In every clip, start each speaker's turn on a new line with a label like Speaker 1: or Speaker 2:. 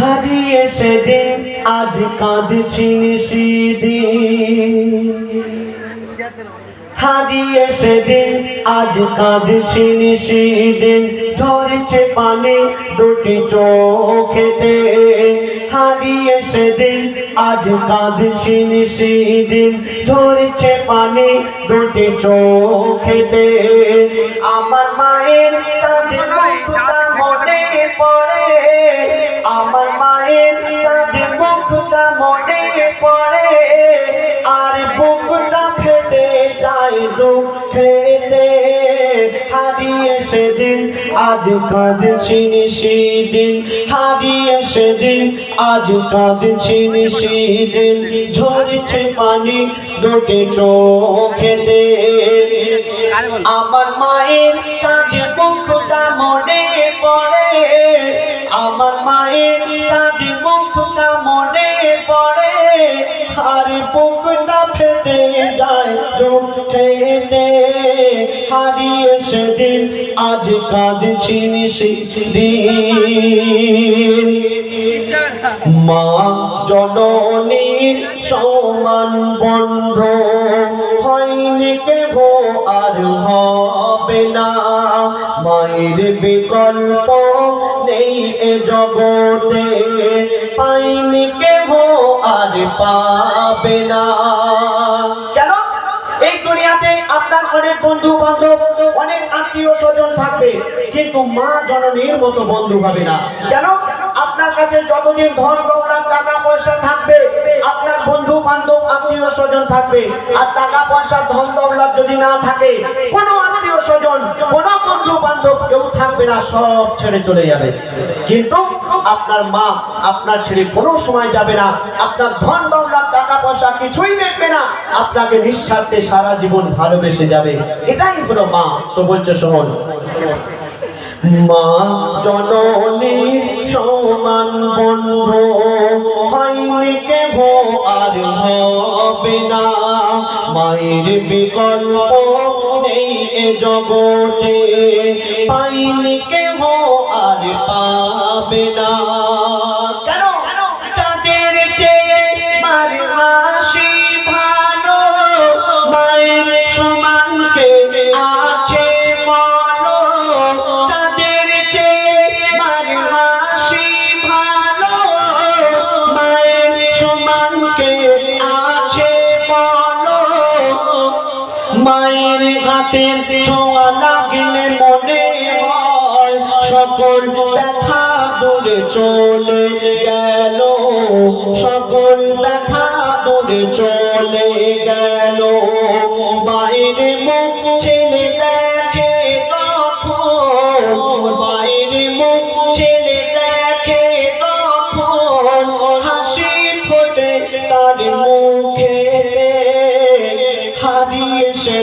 Speaker 1: হারিয়ে সেদিন আজ কাঁদছি সেদিন হারিয়ে সেদিন আজ কাঁদছি সেদিন ঝরছে পানি দুটি চোখেতে হারিয়ে সেদিন আজ কাঁদছি সেদিন ঝরছে পানি দুটি চোখেতে আমার মায়ের মনে পড়ে। আমার দুঃখেতে হারিয়ে সেদিন আজ কাঁদছি সেদিন হারিয়ে সেদিন আজ কাঁদছি সেদিন ঝরছে পানি দুটি চোখেতে। আমার মায়ের মুখটা মনে আজ কাঁদছি সেদিন মা জননীর সমান বন্ধ হয়নি কেহ, আর হবে না। মায়ের বিকল্প নেই এ জগতে, পাইনি কেহ, আর পাবে না। এই দুনিয়াতে আপনার অনেক বন্ধু বান্ধব অনেক আত্মীয় স্বজন থাকবে, কিন্তু মা জননীর মতো বন্ধু হবে না। কেন? আপনার কাছে যতদিন ধন দৌলত টাকা পয়সা থাকবে, আপনার বন্ধু বান্ধব আত্মীয় স্বজন থাকবে। আর টাকা পয়সা ধন দৌলত যদি না থাকে, কোনো আত্মীয় স্বজন, কোনো বন্ধু বান্ধব কেউ থাকবে না, সব ছেড়ে চলে যাবে। কিন্তু আপনার মা, আপনার ছেড়ে কোনো সময় যাবে না। আপনার ধন পয়সা কিছুই দেখবে না। আপনাকে নিঃস্বার্থে সারা জীবন ভালোবেসে যাবে। এটাই হলো মা তো বলছে শোন মা জননী সমান বন্ধু, হয়নি কেহ আর হবে না। মায়ের বিকল্প নেই এ জগতে, পাইনি কেহ আর পাবে না। কে আছে মনো মায়ের হাতে ছোঁয়া লাগলে মনে হয় সকল ব্যথা দূরে চলে গেল। সকল ব্যথা দূরে চলে গেল।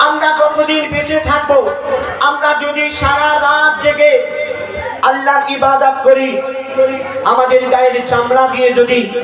Speaker 1: আমরা কতদিন বেঁচে থাকব? আমরা যদি সারা রাত জেগে আল্লাহ ইবাদত করি, আমাদের গায়ের চামড়া দিয়ে যদি